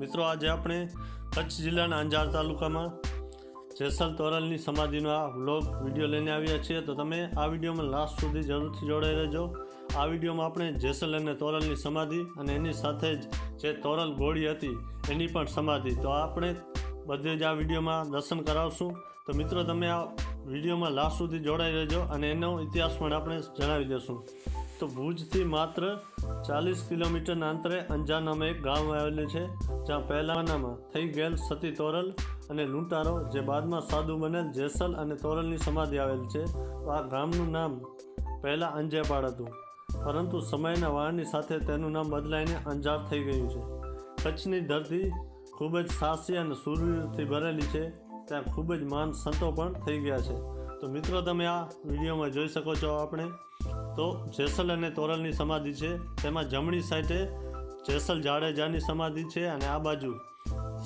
મિત્રો, આજે આપણે કચ્છ જિલ્લાના અંજાર તાલુકામાં જેસલ તોરલની સમાધિનો આ વ્લોગ વીડિયો લઈને આવ્યા છીએ. તો તમે આ વિડીયોમાં લાસ્ટ સુધી જરૂરથી જોડાઈ રહેજો. આ વિડીયોમાં આપણે જેસલ અને તોરલની સમાધિ અને એની સાથે જ જે તોરલ ગોળી હતી, એની પણ સમાધિ. તો આપણે બધે જ આ વિડીયોમાં દર્શન કરાવશું. તો મિત્રો, તમે આ વિડીયોમાં લાસ્ટ સુધી જોડાઈ રહેજો અને એનો ઇતિહાસ પણ આપણે જણાવી દઈશું. તો ભુજથી માત્ર ચાલીસ કિલોમીટરના અંતરે અંજાર નામે એક ગામ આવેલું છે, જ્યાં પહેલાનામાં થઈ ગયેલ સતી તોરલ અને લૂંટારો, જે બાદમાં સાધુ બનેલ જેસલ અને તોરલની સમાધિ આવેલ છે, તો આ ગામનું નામ પહેલાં અંજેપાડ હતું. પરંતુ સમયના વાળની સાથે તેનું નામ બદલાઈને અંજાર થઈ ગયું છે. કચ્છની ધરતી ખૂબ જ સાહસી અને સુરવીરથી ભરેલી છે, ત્યાં ખૂબ જ માન સંતો પણ થઈ ગયા છે. તો મિત્રો, તમે આ વિડીયોમાં જોઈ શકો છો આપણે. તો જેસલ અને તોરલની સમાધિ છે. તેમાં જમણી સાઈડે જેસલ જાડેજાની સમાધિ છે અને આ બાજુ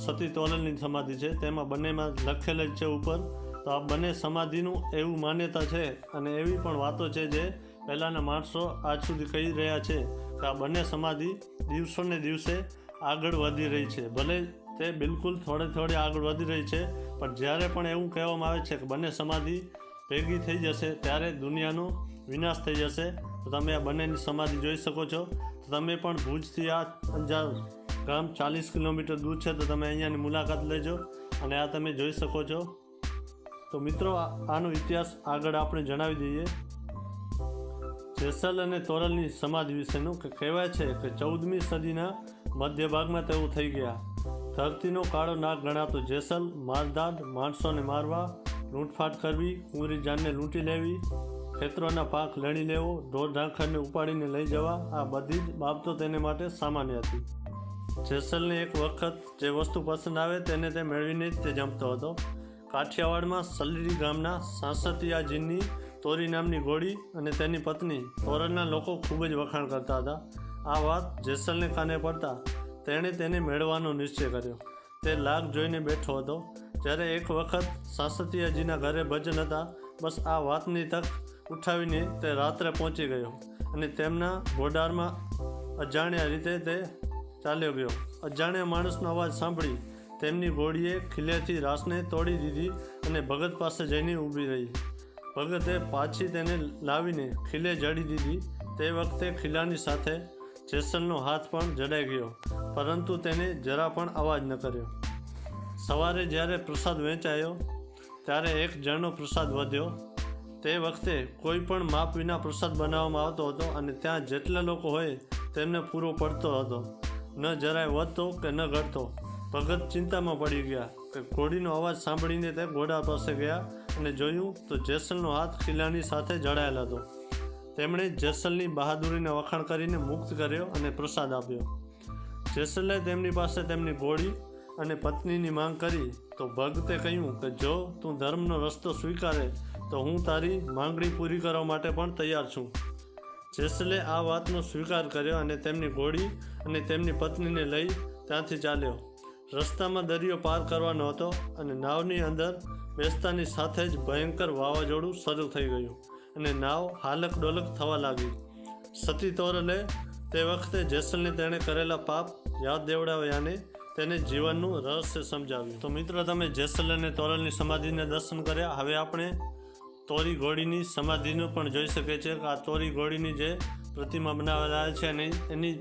સતી તોરલની સમાધિ છે. તેમાં બંનેમાં લખેલ જ છે ઉપર. તો આ બંને સમાધિનું એવું માન્યતા છે અને એવી પણ વાતો છે જે પહેલાંના માણસો આજ સુધી કહી રહ્યા છે કે આ બંને સમાધિ દિવસોને દિવસે આગળ વધી રહી છે. ભલે તે બિલકુલ થોડે થોડે આગળ વધી રહી છે, પણ જ્યારે પણ એવું કહેવામાં આવે છે કે બંને સમાધિ ભેગી થઈ જશે, ત્યારે દુનિયાનો વિનાશ થઈ જશે. તો તમે આ બંનેની સમાધિ જોઈ શકો છો. તો તમે પણ ભુજથી આ અંજાર ગામ ચાલીસ કિલોમીટર દૂર છે, તો તમે અહીંયાની મુલાકાત લેજો અને આ તમે જોઈ શકો છો. તો મિત્રો આનો ઇતિહાસ આગળ આપણે જણાવી દઈએ. જેસલ અને તોરલની સમાધિ વિશેનું કે, કહેવાય છે કે ચૌદમી સદીના મધ્ય ભાગમાં તેઓ થઈ ગયા. ધરતીનો કાળો નાગ ગણાતો જેસલ માલદાદ માણસોને મારવા, લૂંટફાટ કરવી કુંવરી જાનને લૂંટી લેવી ખેતરોના પાક લણી લેવો ઢોર ઢાંખરને ઉપાડીને લઈ જવા, આ બધી જ બાબતો તેને માટે સામાન્ય હતી. જેસલને એક વખત જે વસ્તુ પસંદ આવે તેને તે મેળવીને જ તે જમતો હતો. કાઠિયાવાડમાં સલરી ગામના સાંસતિયાજીની તોરી નામની ઘોડી અને તેની પત્ની તોરણના લોકો ખૂબ જ વખાણ કરતા હતા. આ વાત જેસલને કાને પડતા તેણે તેને મેળવવાનો નિશ્ચય કર્યો. તે લાગ જોઈને બેઠો હતો. જ્યારે એક વખત સાંસતિયાજીના ઘરે ભજન હતા, બસ આ વાતની તક ઉઠાવીને તે રાત્રે પહોંચી ગયો અને તેમના ઘોડારમાં અજાણ્યા રીતે તે ચાલ્યો ગયો. અજાણ્યા માણસનો અવાજ સાંભળી તેમની ઘોડીએ ખીલેથી રાસને તોડી દીધી અને ભગત પાસે જઈને ઊભી રહી. ભગતે પાછી તેને લાવીને ખીલે જડી દીધી. તે વખતે ખીલાની સાથે જેસલનો હાથ પણ જડાઈ ગયો, પરંતુ તેને જરા પણ અવાજ ન કર્યો. સવારે જ્યારે પ્રસાદ વહેંચાયો ત્યારે એક જણનો પ્રસાદ વધ્યો. તે વખતે કોઈ પણ માપ વિના પ્રસાદ બનાવવામાં આવતો હતો અને ત્યાં જેટલા લોકો હોય તેમને પૂરો પડતો હતો. ન જરાય વધતો કે ન ઘટતો. ભગત ચિંતામાં પડી ગયા કે ઘોડીનો અવાજ સાંભળીને તે ઘોડા પાસે ગયા અને જોયું તો જેસલનો હાથ કિલ્લાની સાથે જડાયેલ હતો. તેમણે જેસલની બહાદુરીને વખાણ કરીને મુક્ત કર્યો અને પ્રસાદ આપ્યો. જેસલે તેમની પાસે તેમની ઘોડી અને પત્નીની માંગ કરી તો ભગતે કહ્યું કે જો તું ધર્મનો રસ્તો સ્વીકારે તો હું તારી માંગણી પૂરી કરવા માટે પણ તૈયાર છું. જેસલે આ વાતનો સ્વીકાર કર્યો અને તેમની ઘોડી અને તેમની પત્નીને લઈ ત્યાંથી ચાલ્યો. રસ્તામાં દરિયો પાર કરવાનો હતો અને નાવની અંદર બેસતાની સાથે જ ભયંકર વાવાઝોડું શરૂ થઈ ગયું અને નાવ હાલક ડોલક થવા લાગી. સતી તોરલે તે વખતે જેસલને તેણે કરેલા પાપ યાદ દેવડાવ્યાને તેને જીવનનું રહસ્ય સમજાવ્યું. તો મિત્રો, તમે જેસલ અને તોરલની સમાધિને દર્શન કર્યા. હવે આપણે તોરી ઘોડીની સમાધિનું પણ જોઈ શકે છે આ તોરી ઘોડીની જે પ્રતિમા બનાવેલા છે અને એની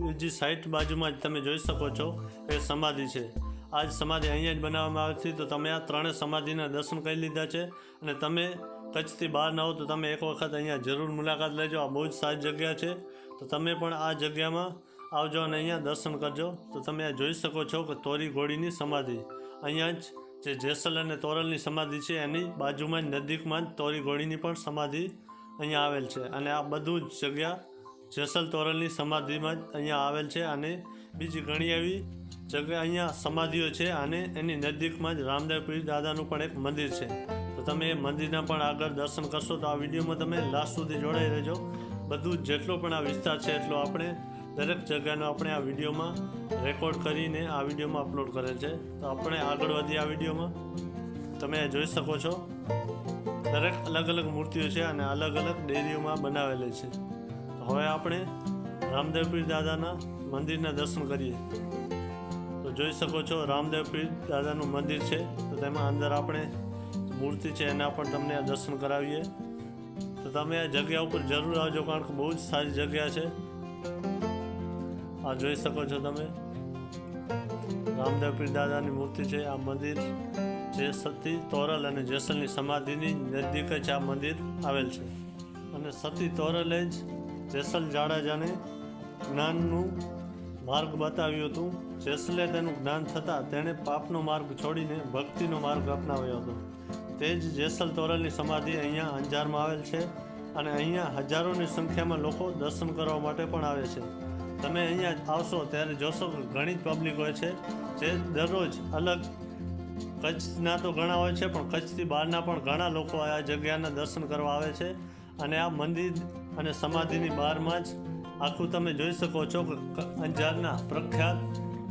બીજી સાઈડ બાજુમાં જ તમે જોઈ શકો છો એ સમાધિ છે. આ જ સમાધિ અહીંયા જ બનાવવામાં આવી હતી. તો તમે આ ત્રણેય સમાધિના દર્શન કરી લીધા છે અને તમે કચ્છથી બહાર ના હો તો તમે એક વખત અહીંયા જરૂર મુલાકાત લેજો. આ બહુ જ સારી જગ્યા છે. તો તમે પણ આ જગ્યામાં આવજો અને અહીંયા દર્શન કરજો. તો તમે આ જોઈ શકો છો કે તોરી ઘોડીની સમાધિ. અહીંયા જ જે જેસલ અને તોરલની સમાધિ છે, એની બાજુમાં જ નજીકમાં જ તોરી ઘોડીની પણ સમાધિ અહીંયા આવેલ છે. અને આ બધું જ જગ્યા જેસલ તોરલની સમાધિમાં જ અહીંયા આવેલ છે અને બીજી ઘણી એવી જગ્યા અહીંયા સમાધિઓ છે અને એની નજીકમાં જ રામદેવ દાદાનું પણ એક મંદિર છે. તો તમે એ મંદિરના પણ આગળ દર્શન કરશો તો આ વિડીયોમાં તમે લાસ્ટ સુધી જોડાઈ રહેજો. બધું જેટલો પણ આ વિસ્તાર છે એટલો આપણે દરેક જગ્યાનો આપણે આ વિડીયોમાં રેકોર્ડ કરીને આ વિડીયોમાં અપલોડ કરેલ છે. તો આપણે આગળ વધીએ આ વિડીયોમાં. તમે જોઈ શકો છો. દરેક અલગ અલગ મૂર્તિઓ છે અને અલગ અલગ ડેરીઓમાં બનાવેલી છે. હવે આપણે રામદેવપીર દાદાના મંદિરના દર્શન કરીએ. તો જોઈ શકો છો રામદેવપીર દાદાનું મંદિર છે. તો તેમાં અંદર આપણે મૂર્તિ છે, એના પણ તમને દર્શન કરાવીએ. તો તમે આ જગ્યા ઉપર જરૂર આવજો કારણ કે બહુ જ સારી જગ્યા છે. આ જોઈ શકો છો તમે. રામદેવ પીર દાદાની મૂર્તિ છે, આ મંદિર. જે સતી તોરલ અને જેસલની સમાધિની નજીક જ આ મંદિર આવેલ છે. અને સતી તોરલે જ જેસલ જાડેજાને જ્ઞાનનું માર્ગ બતાવ્યું હતું. જેસલે તેનું જ્ઞાન થતાં તેણે પાપનો માર્ગ છોડીને ભક્તિનો માર્ગ અપનાવ્યો હતો. તે જ જેસલ તોરલની સમાધિ અહીંયા અંજારમાં આવેલ છે અને અહીંયા હજારોની સંખ્યામાં લોકો દર્શન કરવા માટે પણ આવે છે. તમે અહીંયા આવશો ત્યારે જોશો કે ઘણી જ પબ્લિક હોય છે. જે દરરોજ અલગ કચ્છના તો ઘણા હોય છે, પણ કચ્છથી બહારના પણ ઘણા લોકો આ જગ્યાના દર્શન કરવા આવે છે. અને આ મંદિર અને સમાધિની બહારમાં જ આખું તમે જોઈ શકો છો કે અંજારના પ્રખ્યાત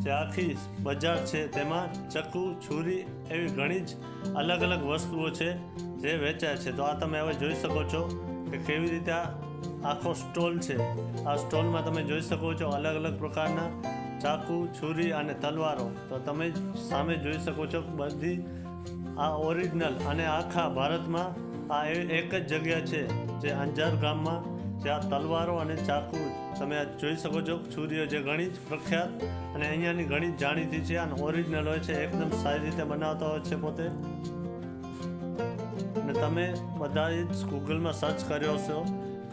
જે આખી બજાર છે તેમાં ચક્કુ છુરી એવી ઘણી જ અલગ અલગ વસ્તુઓ છે જે વેચાય છે. તો આ તમે હવે જોઈ શકો છો કે કેવી રીતે આ આખો સ્ટોલ છે. આ સ્ટોલમાં તમે જોઈ શકો છો અલગ અલગ પ્રકારના ચાકુ, છુરી અને તલવારો. તો તમે સામે જોઈ શકો છો બધી આ ઓરિજિનલ અને આખા ભારતમાં આ એક જ જગ્યા છે જે અંજાર ગામમાં, જે આ તલવારો અને ચાકુ તમે જોઈ શકો છો. છુરીઓ જે ઘણી જ પ્રખ્યાત અને અહીંયાની ઘણી જ જાણીતી છે. અને ઓરિજિનલ હોય છે, એકદમ સારી રીતે બનાવતા હોય છે પોતે. અને તમે બધા જ ગૂગલમાં સર્ચ કર્યો હશો.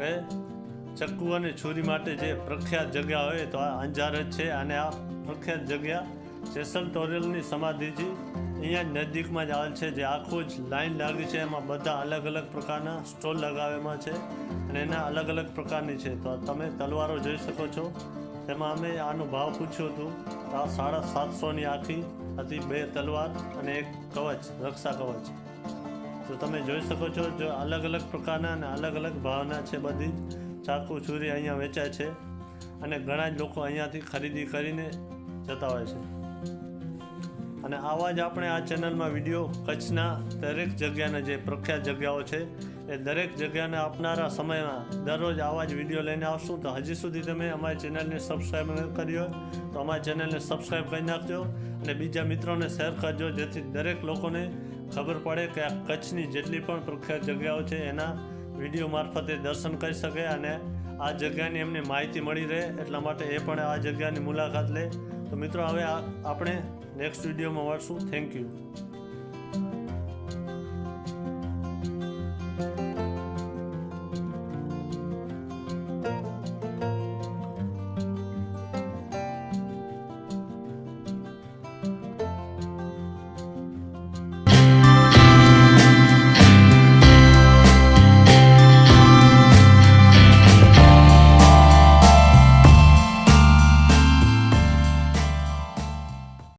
કે ચક્કુ અને છુરી માટે જે પ્રખ્યાત જગ્યા હોય તો આ અંજાર જ છે. અને આ પ્રખ્યાત જગ્યા જેસલ તોરેલની સમાધિજી અહીંયા નજીકમાં જ આવેલ છે, જે આખું જ લાઈન લાગી છે. એમાં બધા અલગ અલગ પ્રકારના સ્ટોલ લગાવેમાં છે અને એના અલગ અલગ પ્રકારની છે. તો તમે તલવારો જોઈ શકો છો. તેમાં અમે આનો ભાવ પૂછ્યો હતું આ સાડા સાતસોની આખી હતી બે તલવાર અને એક કવચ, રક્ષા કવચ. તો તમે જોઈ શકો છો જો અલગ અલગ પ્રકારના અને અલગ અલગ ભાવના છે બધી જ. ચાકુ, છુરી અહીંયા વેચાય છે અને ઘણા જ લોકો અહીંયાથી ખરીદી કરીને જતા હોય છે. અને આવા જ આપણે આ ચેનલમાં વીડિયો કચ્છના દરેક જગ્યાના જે પ્રખ્યાત જગ્યાઓ છે એ દરેક જગ્યાને આપનારા સમયમાં દરરોજ આવા જ વીડિયો લઈને આવશું. તો હજી સુધી તમે અમારી ચેનલને સબસ્ક્રાઈબ ન કરી હોય તો અમારી ચેનલને સબસ્ક્રાઈબ કરી નાખજો અને બીજા મિત્રોને શેર કરજો જેથી દરેક લોકોને ખબર પડે કે આ કચ્છની જેટલી પણ પ્રખ્યાત જગ્યાઓ છે, એના વીડિયો મારફતે દર્શન કરી શકે અને આ જગ્યાની એમને માહિતી મળી રહે. એટલા માટે એ પણ આ જગ્યાની મુલાકાત લે. તો મિત્રો, હવે આપણે નેક્સ્ટ વિડીયોમાં મળશું. Thank you